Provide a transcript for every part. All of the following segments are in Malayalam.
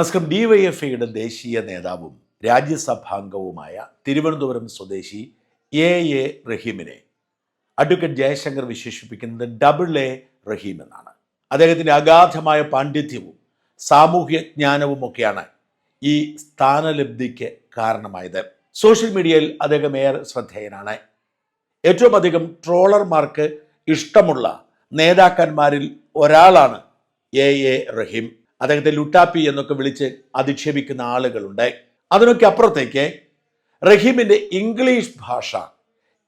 നസ്കം ഡിവൈഎഫ്ഐയുടെ ദേശീയ നേതാവും രാജ്യസഭാംഗവുമായ തിരുവനന്തപുരം സ്വദേശി എ എ റഹീമിനെ. അഡ്വക്കേറ്റ് ജയശങ്കർ വിശേഷിപ്പിക്കുന്നത് ഡബിൾ എ റഹീം എന്നാണ്. അദ്ദേഹത്തിന്റെ അഗാധമായ പാണ്ഡിത്യവും സാമൂഹ്യ ജ്ഞാനവും ഒക്കെയാണ് ഈ സ്ഥാനലബ്ധിക്ക് കാരണമായത്. സോഷ്യൽ മീഡിയയിൽ അദ്ദേഹം ഏറെ ശ്രദ്ധേയനാണ്. ഏറ്റവും അധികം ട്രോളർമാർക്ക് ഇഷ്ടമുള്ള നേതാക്കന്മാരിൽ ഒരാളാണ് എ എ റഹീം. അദ്ദേഹത്തെ ലുട്ടാപ്പി എന്നൊക്കെ വിളിച്ച് അധിക്ഷേപിക്കുന്ന ആളുകളുണ്ട് അതിനൊക്കെ അപ്പുറത്തേക്ക് റഹീമിന്റെ ഇംഗ്ലീഷ് ഭാഷ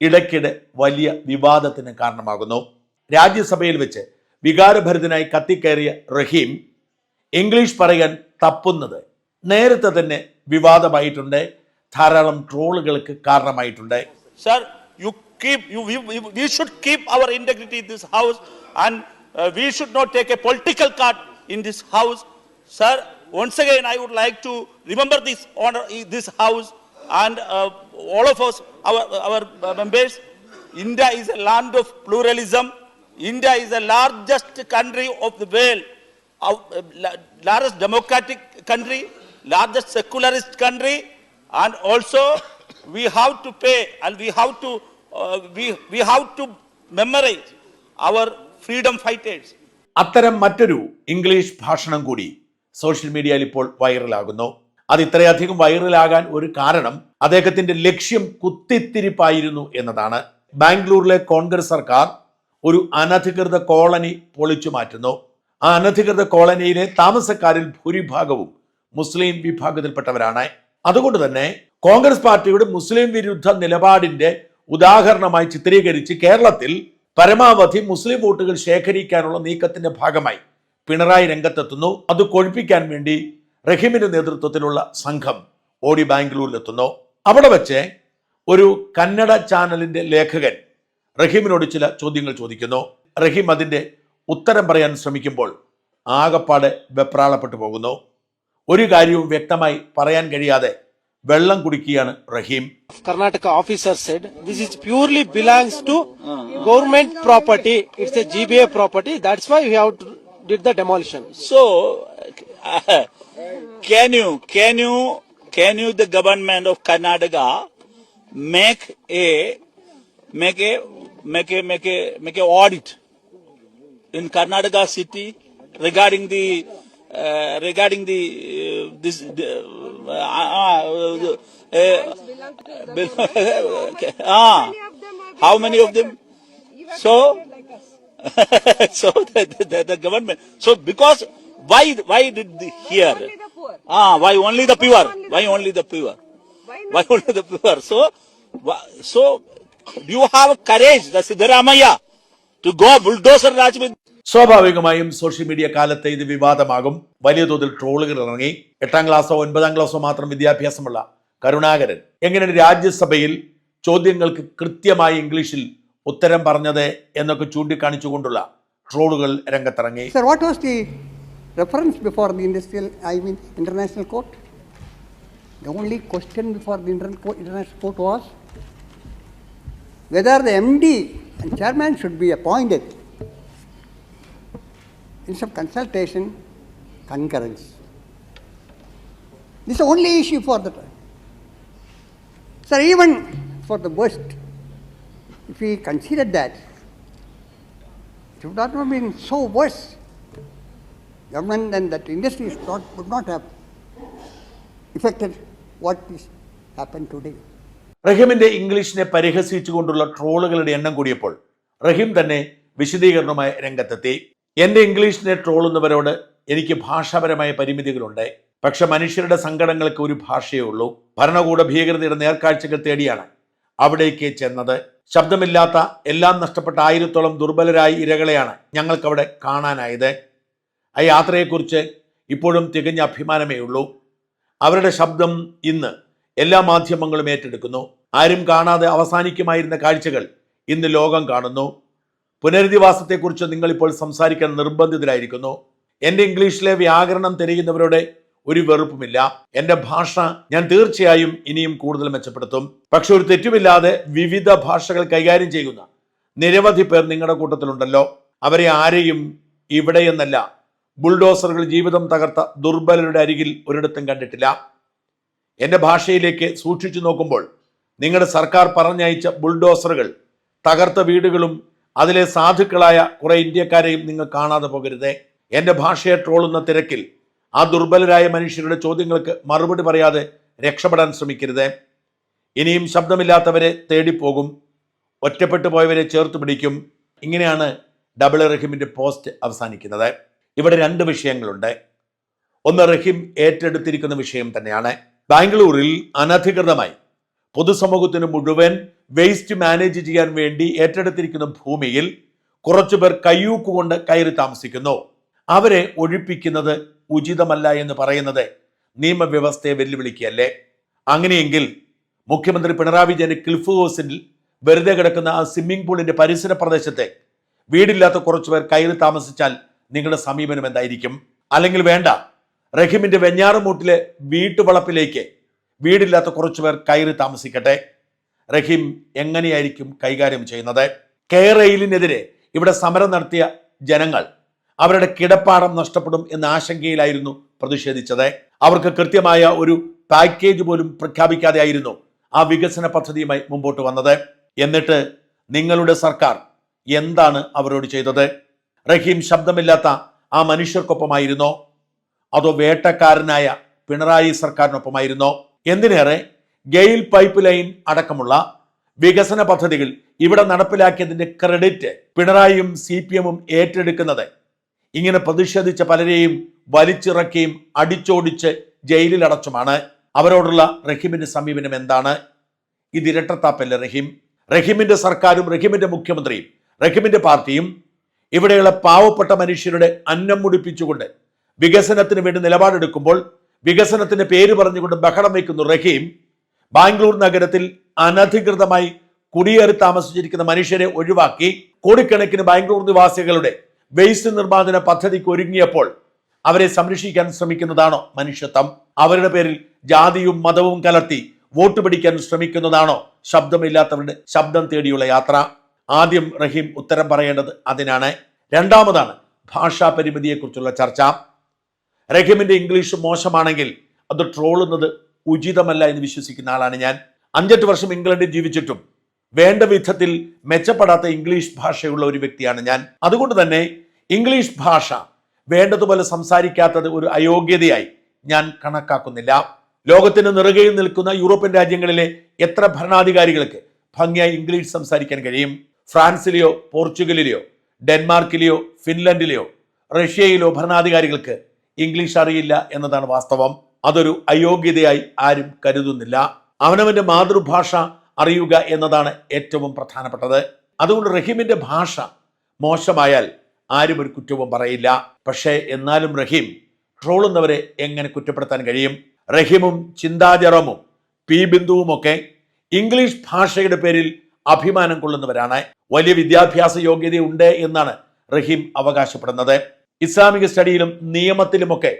ഇടയ്ക്കിടെ വലിയ വിവാദത്തിന് കാരണമാകുന്നു. രാജ്യസഭയിൽ വെച്ച് വികാരഭരിതനായി കത്തിക്കയറിയ റഹീം ഇംഗ്ലീഷ് പറയാൻ തപ്പുന്നത് നേരത്തെ തന്നെ വിവാദമായിട്ടുണ്ട്. ധാരാളം ട്രോളുകൾക്ക് കാരണമായിട്ടുണ്ട്. Sir you keep you we should keep our in this house and we should not take a political card in this political card in this house. Sir, once again, I would like to remember this honor, this house and uh, all of us, our, our uh, members. India is a land of pluralism. India is the largest country of the world, uh, la- largest democratic country, largest secularist country, and also we have to pay and we have to uh, we, we have to memorize our freedom fighters. അത്തരം മറ്റൊരു ഇംഗ്ലീഷ് ഭാഷണം കൂടി സോഷ്യൽ മീഡിയയിൽ ഇപ്പോൾ വൈറലാകുന്നു. അത് ഇത്രയധികം വൈറലാകാൻ ഒരു കാരണം അദ്ദേഹത്തിന്റെ ലക്ഷ്യം കുത്തിത്തിരിപ്പായിരുന്നു എന്നതാണ്. ബാംഗ്ലൂരിലെ കോൺഗ്രസ് സർക്കാർ ഒരു അനധികൃത കോളനി പൊളിച്ചു മാറ്റുന്നു. ആ അനധികൃത കോളനിയിലെ താമസക്കാരിൽ ഭൂരിഭാഗവും മുസ്ലിം വിഭാഗത്തിൽപ്പെട്ടവരാണ്. അതുകൊണ്ട് തന്നെ കോൺഗ്രസ് പാർട്ടിയുടെ മുസ്ലിം വിരുദ്ധ നിലപാടിന്റെ ഉദാഹരണമായി ചിത്രീകരിച്ച് കേരളത്തിൽ പരമാവധി മുസ്ലിം വോട്ടുകൾ ശേഖരിക്കാനുള്ള നീക്കത്തിന്റെ ഭാഗമായി പിണറായി രംഗത്തെത്തുന്നു. അത് കൊഴിപ്പിക്കാൻ വേണ്ടി റഹീമിന്റെ നേതൃത്വത്തിലുള്ള സംഘം ഓടി ബാംഗ്ലൂരിലെത്തുന്നു. അവിടെ വെച്ച് ഒരു കന്നഡ ചാനലിന്റെ ലേഖകൻ റഹീമിനോട് ചില ചോദ്യങ്ങൾ ചോദിക്കുന്നു. റഹീം അതിന്റെ ഉത്തരം പറയാൻ ശ്രമിക്കുമ്പോൾ ആകപ്പാടെ വെപ്രാളപ്പെട്ടു പോകുന്നു. ഒരു കാര്യവും വ്യക്തമായി പറയാൻ കഴിയാതെ വെള്ളം കുടിക്കുകയാണ് Rahim. Karnataka officer said this said this is purely belongs to government property. It's a GBA property. That's why we have to did the demolition. So, uh, can you, can you, can you, the government of Karnataka, make a, make a, make a, make a, make a audit in Karnataka city regarding the, uh, regarding the, uh, this, uh, uh, uh, uh, ah, how many of them? So, so the, the, the government. So because why why did the here? The. Ah, why only the pure? Why only the pure? Why Why only the pure? So, so do you have courage, the Siddharamaya, to go bulldozer Raj with സ്വാഭാവികമായും സോഷ്യൽ മീഡിയ കാലത്ത് ഇത് വിവാദമാകും വലിയ തോതിൽ ട്രോളുകൾ ഇറങ്ങി എട്ടാം ക്ലാസ്സോ ഒൻപതാം ക്ലാസ്സോ മാത്രം വിദ്യാഭ്യാസമുള്ള കരുണാകരൻ എങ്ങനെ രാജ്യസഭയിൽ ചോദ്യങ്ങൾക്ക് കൃത്യമായി ഇംഗ്ലീഷിൽ ഉത്തരം പറഞ്ഞത് എന്നൊക്കെ ചൂണ്ടിക്കാണിച്ചുകൊണ്ടുള്ള ട്രോളുകൾ രംഗത്തിറങ്ങി. Sir what was the reference before the industrial I mean international court the only question before the international court was whether the M D chairman should be appointed instead of consultation concurrence this only issue for the sir even for the best if we consider that, it would not have been so worse. Government and that industry not, would not have affected what is happened today. റഹീമിന്റെ ഇംഗ്ലീഷിനെ പരിഹസിച്ചുകൊണ്ടുള്ള ട്രോളുകളുടെ എണ്ണം കൂടിയപ്പോൾ റഹീം തന്നെ വിശദീകരണവുമായി രംഗത്തെത്തി എന്റെ ഇംഗ്ലീഷിനെ ട്രോളുന്നവരോട് എനിക്ക് ഭാഷാപരമായ പരിമിതികളുണ്ട് പക്ഷെ മനുഷ്യരുടെ സങ്കടങ്ങൾക്ക് ഒരു ഭാഷയേ ഉള്ളൂ ഭരണകൂട ഭീകരതയുടെ നേർക്കാഴ്ചകൾ തേടിയാണ് അവിടേക്ക് ചെന്നത് ശബ്ദമില്ലാത്ത എല്ലാം നഷ്ടപ്പെട്ട ആയിരത്തോളം ദുർബലരായ ഇരകളെയാണ് ഞങ്ങൾക്കവിടെ കാണാനായത്. ആ യാത്രയെക്കുറിച്ച് ഇപ്പോഴും തികഞ്ഞ അഭിമാനമേ ഉള്ളൂ. അവരുടെ ശബ്ദം ഇന്ന് എല്ലാ മാധ്യമങ്ങളും ഏറ്റെടുക്കുന്നു. ആരും കാണാതെ അവസാനിക്കുമായിരുന്ന കാഴ്ചകൾ ഇന്ന് ലോകം കാണുന്നു. പുനരധിവാസത്തെക്കുറിച്ച് നിങ്ങളിപ്പോൾ സംസാരിക്കാൻ നിർബന്ധിതരായിരിക്കുന്നു. എന്റെ ഇംഗ്ലീഷിലെ വ്യാകരണം തിരയുന്നവരുടെ ഒരു വെറുപ്പുമില്ല. എന്റെ ഭാഷ ഞാൻ തീർച്ചയായും ഇനിയും കൂടുതൽ മെച്ചപ്പെടുത്തും. പക്ഷെ ഒരു തെറ്റുമില്ലാതെ വിവിധ ഭാഷകൾ കൈകാര്യം ചെയ്യുന്ന നിരവധി പേർ നിങ്ങളുടെ കൂട്ടത്തിലുണ്ടല്ലോ. അവരെ ആരെയും ഇവിടെയെന്നല്ല ബുൾഡോസറുകൾ ജീവിതം തകർത്ത ദുർബലരുടെ അരികിൽ ഒരിടത്തും കണ്ടിട്ടില്ല. എന്റെ ഭാഷയിലേക്ക് സൂക്ഷിച്ചു നോക്കുമ്പോൾ നിങ്ങളുടെ സർക്കാർ പറഞ്ഞയച്ച ബുൾഡോസറുകൾ തകർത്ത വീടുകളും അതിലെ സാധുക്കളായ കുറെ ഇന്ത്യക്കാരെയും നിങ്ങൾ കാണാതെ പോകരുതേ. എന്റെ ഭാഷയെ ട്രോളുന്ന തിരക്കിൽ ആ ദുർബലരായ മനുഷ്യരുടെ ചോദ്യങ്ങൾക്ക് മറുപടി പറയാതെ രക്ഷപ്പെടാൻ ശ്രമിക്കരുത്. ഇനിയും ശബ്ദമില്ലാത്തവരെ തേടിപ്പോകും. ഒറ്റപ്പെട്ടു പോയവരെ ചേർത്ത് പിടിക്കും. ഇങ്ങനെയാണ് ഡബിൾ റഹിമിന്റെ പോസ്റ്റ് അവസാനിക്കുന്നത്. ഇവിടെ രണ്ട് വിഷയങ്ങളുണ്ട്. ഒന്ന് റഹീം ഏറ്റെടുത്തിരിക്കുന്ന വിഷയം തന്നെയാണ്. ബാംഗ്ലൂരിൽ അനധികൃതമായി പൊതുസമൂഹത്തിന് മുഴുവൻ വേസ്റ്റ് മാനേജ് ചെയ്യാൻ വേണ്ടി ഏറ്റെടുത്തിരിക്കുന്ന ഭൂമിയിൽ കുറച്ചുപേർ കയ്യൂക്കുകൊണ്ട് കയറി താമസിക്കുന്നു. അവരെ ഒഴിപ്പിക്കുന്നത് ഉചിതമല്ല എന്ന് പറയുന്നത് നിയമവ്യവസ്ഥയെ വെല്ലുവിളിക്കുകയല്ലേ? അങ്ങനെയെങ്കിൽ മുഖ്യമന്ത്രി പിണറായി വിജയന്റെ ക്ലിഫ് ഹൗസിൽ വെറുതെ കിടക്കുന്ന ആ സ്വിമ്മിംഗ് പൂളിന്റെ പരിസര പ്രദേശത്തെ വീടില്ലാത്ത കുറച്ചുപേർ കയറി താമസിച്ചാൽ നിങ്ങളുടെ സമീപനം എന്തായിരിക്കും? അല്ലെങ്കിൽ വേണ്ട റഹീമിന്റെ വെഞ്ഞാറുമൂട്ടിലെ വീട്ടുവളപ്പിലേക്ക് വീടില്ലാത്ത കുറച്ചുപേർ കയറി താമസിക്കട്ടെ. റഹീം എങ്ങനെയായിരിക്കും കൈകാര്യം ചെയ്യുന്നത്? കെയർ റെയിലിനെതിരെ ഇവിടെ സമരം നടത്തിയ ജനങ്ങൾ അവരുടെ കിടപ്പാടം നഷ്ടപ്പെടും എന്ന ആശങ്കയിലായിരുന്നു പ്രതിഷേധിച്ചത്. അവർക്ക് കൃത്യമായ ഒരു പാക്കേജ് പോലും പ്രഖ്യാപിക്കാതെ ആയിരുന്നു ആ വികസന പദ്ധതിയുമായി മുമ്പോട്ട് വന്നത്. എന്നിട്ട് നിങ്ങളുടെ സർക്കാർ എന്താണ് അവരോട് ചെയ്തത്? റഹീം ശബ്ദമില്ലാത്ത ആ മനുഷ്യർക്കൊപ്പമായിരുന്നോ? അതോ വേട്ടക്കാരനായ പിണറായി സർക്കാരിനൊപ്പമായിരുന്നോ? എന്തിനേറെ ഗെയിൽ പൈപ്പ് ലൈൻ അടക്കമുള്ള വികസന പദ്ധതികൾ ഇവിടെ നടപ്പിലാക്കിയതിന്റെ ക്രെഡിറ്റ് പിണറായിയും സി ഏറ്റെടുക്കുന്നത് ഇങ്ങനെ പ്രതിഷേധിച്ച പലരെയും വലിച്ചിറക്കിയും അടിച്ചോടിച്ച് ജയിലിൽ അടച്ചുമാണ് അവരോടുള്ള റഹീമിന്റെ സമീപനം എന്താണ്? ഇത് ഇരട്ടത്താപ്പല്ലേ റഹീം? റഹീമിന്റെ സർക്കാരും റഹീമിന്റെ മുഖ്യമന്ത്രിയും റഹീമിന്റെ പാർട്ടിയും ഇവിടെയുള്ള പാവപ്പെട്ട മനുഷ്യരുടെ അന്നം മുടിപ്പിച്ചുകൊണ്ട് വികസനത്തിന് വേണ്ടി നിലപാടെടുക്കുമ്പോൾ വികസനത്തിന്റെ പേര് പറഞ്ഞുകൊണ്ട് ബഹളം വയ്ക്കുന്നു റഹീം. ബാംഗ്ലൂർ നഗരത്തിൽ അനധികൃതമായി കുടിയേറി താമസിച്ചിരിക്കുന്ന മനുഷ്യരെ ഒഴിവാക്കി കോടിക്കണക്കിന് ബാംഗ്ലൂർ നിവാസികളുടെ വേസ്റ്റ് നിർമ്മാർജന പദ്ധതിക്ക് ഒരുങ്ങിയപ്പോൾ അവരെ സംരക്ഷിക്കാൻ ശ്രമിക്കുന്നതാണോ മനുഷ്യത്വം? അവരുടെ പേരിൽ ജാതിയും മതവും കലർത്തി വോട്ട് പിടിക്കാൻ ശ്രമിക്കുന്നതാണോ ശബ്ദമില്ലാത്തവരുടെ ശബ്ദം തേടിയുള്ള യാത്ര? ആദ്യം റഹീം ഉത്തരം പറയേണ്ടത് അതിനാണ്. രണ്ടാമതാണ് ഭാഷാ പരിമിതിയെക്കുറിച്ചുള്ള ചർച്ച. റഹീമിന്റെ ഇംഗ്ലീഷ് മോശമാണെങ്കിൽ അത് ട്രോളുന്നത് ഉചിതമല്ല എന്ന് വിശ്വസിക്കുന്ന ആളാണ് ഞാൻ. അഞ്ചെട്ട് വർഷം ഇംഗ്ലണ്ടിൽ ജീവിച്ചിട്ടും വേണ്ട വിധത്തിൽ മെച്ചപ്പെടാത്ത ഇംഗ്ലീഷ് ഭാഷയുള്ള ഒരു വ്യക്തിയാണ് ഞാൻ. അതുകൊണ്ട് തന്നെ ഇംഗ്ലീഷ് ഭാഷ വേണ്ടതുപോലെ സംസാരിക്കാത്തത് ഒരു അയോഗ്യതയായി ഞാൻ കണക്കാക്കുന്നില്ല. ലോകത്തിന് നിറുകയിൽ നിൽക്കുന്ന യൂറോപ്യൻ രാജ്യങ്ങളിലെ എത്ര ഭരണാധികാരികൾക്ക് ഭംഗിയായി ഇംഗ്ലീഷ് സംസാരിക്കാൻ കഴിയും? ഫ്രാൻസിലെയോ പോർച്ചുഗലിലെയോ ഡെൻമാർക്കിലെയോ ഫിൻലൻഡിലെയോ റഷ്യയിലോ ഭരണാധികാരികൾക്ക് ഇംഗ്ലീഷ് അറിയില്ല എന്നതാണ് വാസ്തവം. അതൊരു അയോഗ്യതയായി ആരും കരുതുന്നില്ല. അവനവന്റെ മാതൃഭാഷ അറിയുക എന്നതാണ് ഏറ്റവും പ്രധാനപ്പെട്ടത്. അതുകൊണ്ട് റഹീമിന്റെ ഭാഷ മോശമായാൽ ആരും ഒരു കുറ്റവും പറയില്ല. പക്ഷേ എന്നാലും റഹീം ട്രോളുന്നവരെ എങ്ങനെ കുറ്റപ്പെടുത്താൻ കഴിയും? റഹീമും ചിന്താജറമും പി ബിന്ദുവുമൊക്കെ ഇംഗ്ലീഷ് ഭാഷയുടെ പേരിൽ അഭിമാനം കൊള്ളുന്നവരാണ്. വലിയ വിദ്യാഭ്യാസ യോഗ്യതയുണ്ട് എന്നാണ് റഹീം അവകാശപ്പെടുന്നത്. ഇസ്ലാമിക സ്റ്റഡിയിലും നിയമത്തിലുമൊക്കെ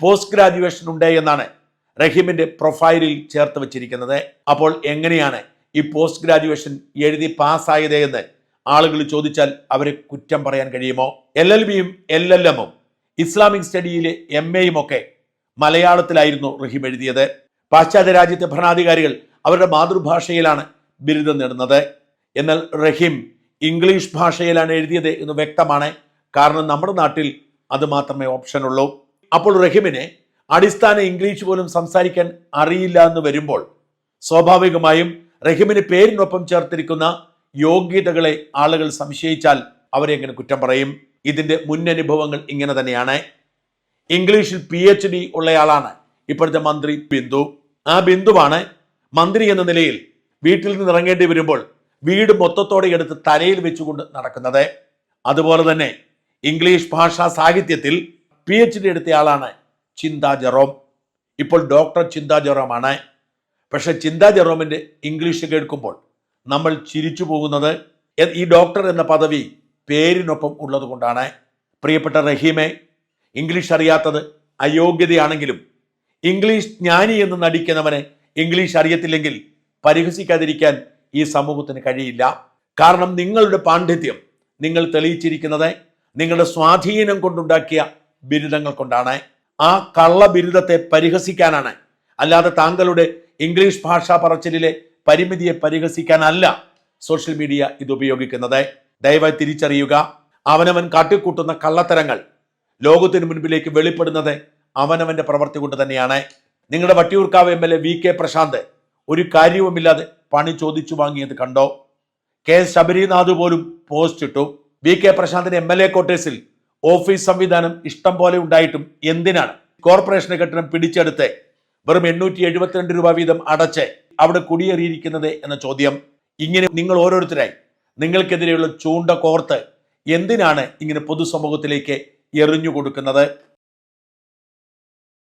പോസ്റ്റ് ഗ്രാജുവേഷൻ ഉണ്ട് എന്നാണ് റഹീമിന്റെ പ്രൊഫൈലിൽ ചേർത്ത് വെച്ചിരിക്കുന്നത്. അപ്പോൾ എങ്ങനെയാണ് ഈ പോസ്റ്റ് ഗ്രാജുവേഷൻ എഴുതി പാസ്സായത് എന്ന് ആളുകൾ ചോദിച്ചാൽ അവരെ കുറ്റം പറയാൻ കഴിയുമോ? എൽ എൽ ബിയും എൽ എൽ എമ്മും ഇസ്ലാമിക് സ്റ്റഡിയിലെ എം എയും ഒക്കെ മലയാളത്തിലായിരുന്നു റഹീം എഴുതിയത്. പാശ്ചാത്യ രാജ്യത്തെ ഭരണാധികാരികൾ അവരുടെ മാതൃഭാഷയിലാണ് ബിരുദം നേടുന്നത്. എന്നാൽ റഹീം ഇംഗ്ലീഷ് ഭാഷയിലാണ് എഴുതിയത് എന്ന് വ്യക്തമാണ്. കാരണം നമ്മുടെ നാട്ടിൽ അത് മാത്രമേ ഓപ്ഷൻ ഉള്ളൂ. അപ്പോൾ റഹീമിനെ അടിസ്ഥാന ഇംഗ്ലീഷ് പോലും സംസാരിക്കാൻ അറിയില്ല എന്ന് വരുമ്പോൾ സ്വാഭാവികമായും റഹിമിന് പേരിനൊപ്പം ചേർത്തിരിക്കുന്ന യോഗ്യതകളെ ആളുകൾ സംശയിച്ചാൽ അവരെ എങ്ങനെ കുറ്റം പറയും? ഇതിന്റെ മുന്നനുഭവങ്ങൾ ഇങ്ങനെ തന്നെയാണ്. ഇംഗ്ലീഷിൽ പി എച്ച് ഡി ഉള്ളയാളാണ് ഇപ്പോഴത്തെ മന്ത്രി ബിന്ദു. ആ ബിന്ദുവാണ് മന്ത്രി എന്ന നിലയിൽ വീട്ടിൽ നിന്ന് ഇറങ്ങേണ്ടി വരുമ്പോൾ വീട് മൊത്തത്തോടെ എടുത്ത് തലയിൽ വെച്ചുകൊണ്ട് നടക്കുന്നത്. അതുപോലെ തന്നെ ഇംഗ്ലീഷ് ഭാഷാ സാഹിത്യത്തിൽ പി എച്ച് ഡി എടുത്തയാളാണ് ചിന്താ ജെറോം. ഇപ്പോൾ ഡോക്ടർ ചിന്താ ജെറോമാണ്. പക്ഷെ ചിന്താ ജെറോമിന്റെ ഇംഗ്ലീഷ് കേൾക്കുമ്പോൾ നമ്മൾ ചിരിച്ചു പോകുന്നത് ഈ ഡോക്ടർ എന്ന പദവി പേരിനൊപ്പം ഉള്ളത് കൊണ്ടാണ്. പ്രിയപ്പെട്ട റഹീമെ ഇംഗ്ലീഷ് അറിയാത്തത് അയോഗ്യതയാണെങ്കിലും ഇംഗ്ലീഷ് ജ്ഞാനി എന്ന് നടിക്കുന്നവനെ ഇംഗ്ലീഷ് അറിയത്തില്ലെങ്കിൽ പരിഹസിക്കാതിരിക്കാൻ ഈ സമൂഹത്തിന് കഴിയില്ല. കാരണം നിങ്ങളുടെ പാണ്ഡിത്യം നിങ്ങൾ തെളിയിച്ചിരിക്കുന്നത് നിങ്ങളുടെ സ്വാധീനം കൊണ്ടുണ്ടാക്കിയ ബിരുദങ്ങൾ കൊണ്ടാണ്. ആ കള്ള ബിരുദത്തെ പരിഹസിക്കാനാണ്. അല്ലാതെ താങ്കളുടെ ഇംഗ്ലീഷ് ഭാഷാ പറച്ചിലിലെ പരിമിതിയെ പരിഹസിക്കാനല്ല സോഷ്യൽ മീഡിയ ഇത് ഉപയോഗിക്കുന്നത്. ദയവായി തിരിച്ചറിയുക. അവനവൻ കാട്ടിക്കൂട്ടുന്ന കള്ളത്തരങ്ങൾ ലോകത്തിന് മുൻപിലേക്ക് വെളിപ്പെടുന്നത് അവനവന്റെ പ്രവർത്തി കൊണ്ട് തന്നെയാണ്. നിങ്ങളുടെ Vattiyoorkavu M L A V K Prashanth ഒരു കാര്യവുമില്ലാതെ പണി ചോദിച്ചു വാങ്ങിയത് കണ്ടോ? കെ ശബരിനാഥ് പോലും പോസ്റ്റ് ഇട്ടു വി കെ പ്രശാന്തിന് എം എൽ എ ക്വാർട്ടേഴ്സിൽ ഓഫീസ് സംവിധാനം ഇഷ്ടം പോലെ ഉണ്ടായിട്ടും എന്തിനാണ്? കോർപ്പറേഷൻ കെട്ടിടം പിടിച്ചെടുത്ത് വെറും എണ്ണൂറ്റി എഴുപത്തിരണ്ട് രൂപ വീതം അടച്ച് അവിടെ കുടിയേറിയിരിക്കുന്നത് എന്ന ചോദ്യം ഇങ്ങനെ നിങ്ങൾ ഓരോരുത്തരായി. നിങ്ങൾക്കെതിരെയുള്ള ചൂണ്ട കോർത്ത് എന്തിനാണ് ഇങ്ങനെ പൊതുസമൂഹത്തിലേക്ക് എറിഞ്ഞു കൊടുക്കുന്നത്?